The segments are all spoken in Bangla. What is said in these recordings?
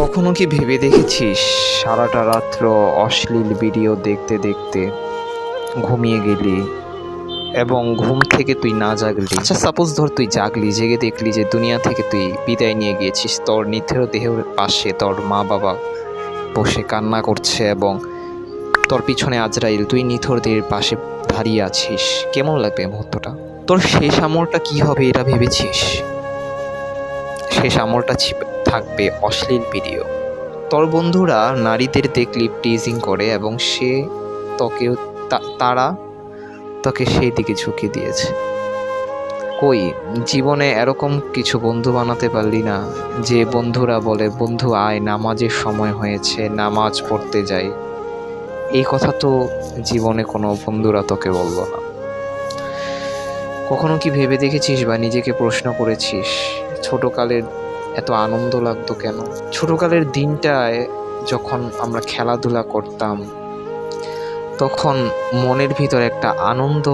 কখনো কি ভেবে দেখেছিস? সারাটা রাত্র অশ্লীল ভিডিও দেখতে দেখতে ঘুমিয়ে গেলি এবং ঘুম থেকে তুই না জাগলি। আচ্ছা সাপোজ ধর তুই জাগলি, জেগে দেখলি যে দুনিয়া থেকে তুই বিদায় নিয়ে গিয়েছিস। তোর নিথের দেহের পাশে তোর মা বাবা বসে কান্না করছে এবং তোর পিছনে আজরাইল, তুই নিথর দেহের পাশে দাঁড়িয়ে আছিস। কেমন লাগবে মুহূর্তটা? তোর শেষ আমলটা কি হবে এটা ভেবেছিস? শেষ আমলটা থাকবে অশ্লীল ভিডিও। তোর বন্ধুরা নারীদের দেখলি টিজিং করে এবং সে তোকেও তা- তারা তোকে সেই দিকে ঝুঁকিয়ে দিয়েছে। কই, জীবনে এরকম কিছু বন্ধু বানাতে পারলি না, যে বন্ধুরা বলে, বন্ধু, আয়, নামাজের সময় হয়েছে, নামাজ পড়তে যাই। এই কথা তো জীবনে কোনো বন্ধুরা তোকে বলব না। কখনো কি ভেবে দেখেছিস বা নিজেকে প্রশ্ন করেছিস? ছোটকালের এত আনন্দ লাগতো কেন? ছোটকালের দিনটায় যখন আমরা খেলাধুলা করতাম, তখন মনের ভিতর একটা আনন্দ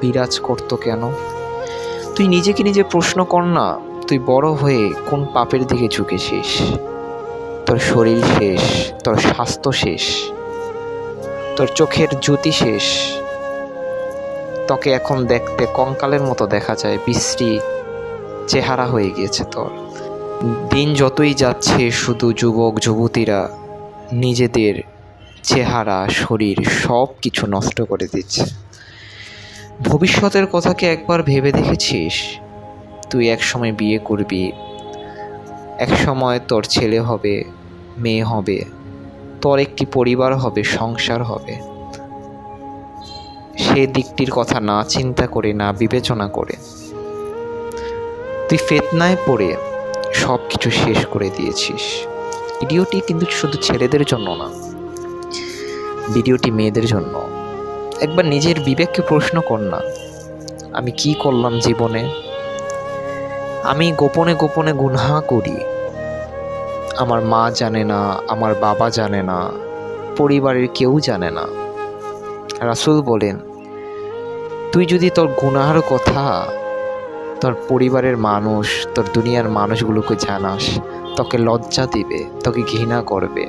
বিরাজ করতো কেন? তুই নিজেকে নিজে প্রশ্ন কর না, তুই বড় হয়ে কোন পাপের দিকে ঝুঁকেছিস তোর শরীর শেষ, তোর স্বাস্থ্য শেষ, তোর চোখের জ্যোতি শেষ। তোকে এখন দেখতে কঙ্কালের মতো দেখা যায়, বিশ্রী চেহারা হয়ে গিয়েছে তোর। দিন যতই যাচ্ছে, শুধু যুবক, যুবতীরা নিজেদের চেহারা, শরীর সব কিছু নষ্ট করে দিচ্ছে। ভবিষ্যতের কথাকে একবার ভেবে দেখেছিস? তুই এক সময় বিয়ে করবি এক সময় তোর ছেলে হবে, মেয়ে হবে, তোর একটি পরিবার হবে, সংসার হবে। সে দিকটির কথা না চিন্তা করে, না বিবেচনা করে তুই ফেতনায় পড়ে সব কিছু শেষ করে দিয়েছিস। ভিডিওটি কিন্তু শুধু ছেলেদের জন্য না, ভিডিওটি মেয়েদের জন্য। একবার নিজের বিবেককে প্রশ্ন কর না, আমি কি করলাম জীবনে? আমি গোপনে গোপনে গুনহা করি। আমার মা জানে না, আমার বাবা জানে না, পরিবারের কেউ জানে না। রাসূল বলেন, তুই যদি তোর গুনাহার কথা তোর পরিবারের মানুষ, তোর দুনিয়ার মানুষগুলোকে জানাস। তোকে লজ্জা দিবে, তোকে ঘৃণা করবে।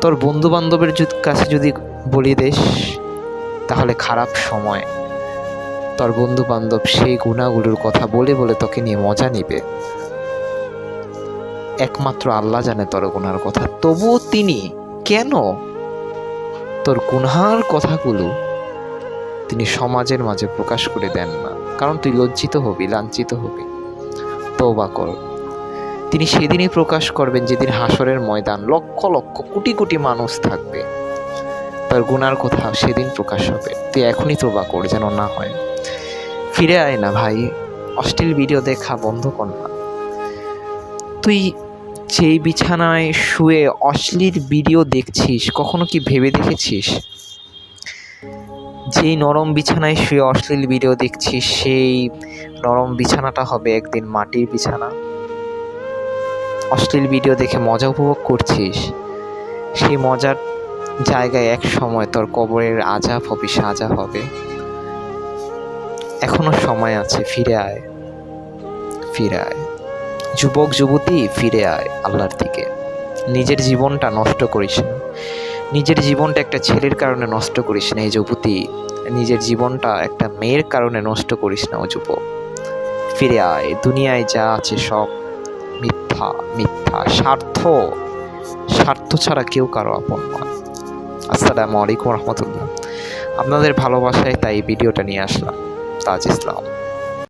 তোর বন্ধু বান্ধবের কাছে যদি বলি দেশ তাহলে খারাপ সময়। তোর বন্ধু বান্ধব সেই গুণাগুলোর কথা বলে বলে তোকে নিয়ে মজা নিবে। একমাত্র আল্লাহ জানে তোর গুনার কথা। তবুও তিনি কেন? তোর গুনহার কথাগুলো তিনি সমাজের মাঝে প্রকাশ করে দেন না, কারণ তুই লজ্জিত হবি, লাঞ্ছিত হবি। তৌবা কর। তিনি সেদিনই প্রকাশ করবেন যেদিন হাসরের ময়দান লক্ষ লক্ষ কোটি কোটি মানুষ থাকবে। তার গুনার কথা সেদিন প্রকাশ হবে। তুই এখনই তোবা কর যেন না হয়। ফিরে আয় না ভাই, অশ্লীল ভিডিও দেখা বন্ধ কর না। তুই যেই বিছানায় শুয়ে অশ্লীল ভিডিও দেখছিস, কখনো কি ভেবে দেখেছিস? যেই নরম বিছানায় শুয়ে অশ্লীল ভিডিও দেখছিস সেই নরম বিছানাটা হবে একদিন মাটির বিছানা। অশ্লীল ভিডিও দেখে মজা উপভোগ করছিস? সেই মজার জায়গায় এক সময় তোর কবরের আজাব হবে সাজা হবে। এখনও সময় আছে, ফিরে আয়। ফিরে আয়। যুবক যুবতী ফিরে আয় আল্লাহর দিকে। নিজের জীবনটা নষ্ট করিস না। নিজের জীবনটা একটা ছেলের কারণে নষ্ট করিস না, এই যুবতী। নিজের জীবনটা একটা মেয়ের কারণে নষ্ট করিস না, ও যুবক। ফিরে আয়, দুনিয়ায় যা আছে সব মিথ্যা মিথ্যা, স্বার্থ। স্বার্থ ছাড়া কেউ কারও আপন নয়। আসসালামু আলাইকুম রহমতুল্লাহ। আপনাদের ভালোবাসায় তাই ভিডিওটা নিয়ে আসলাম। তাজ ইসলাম।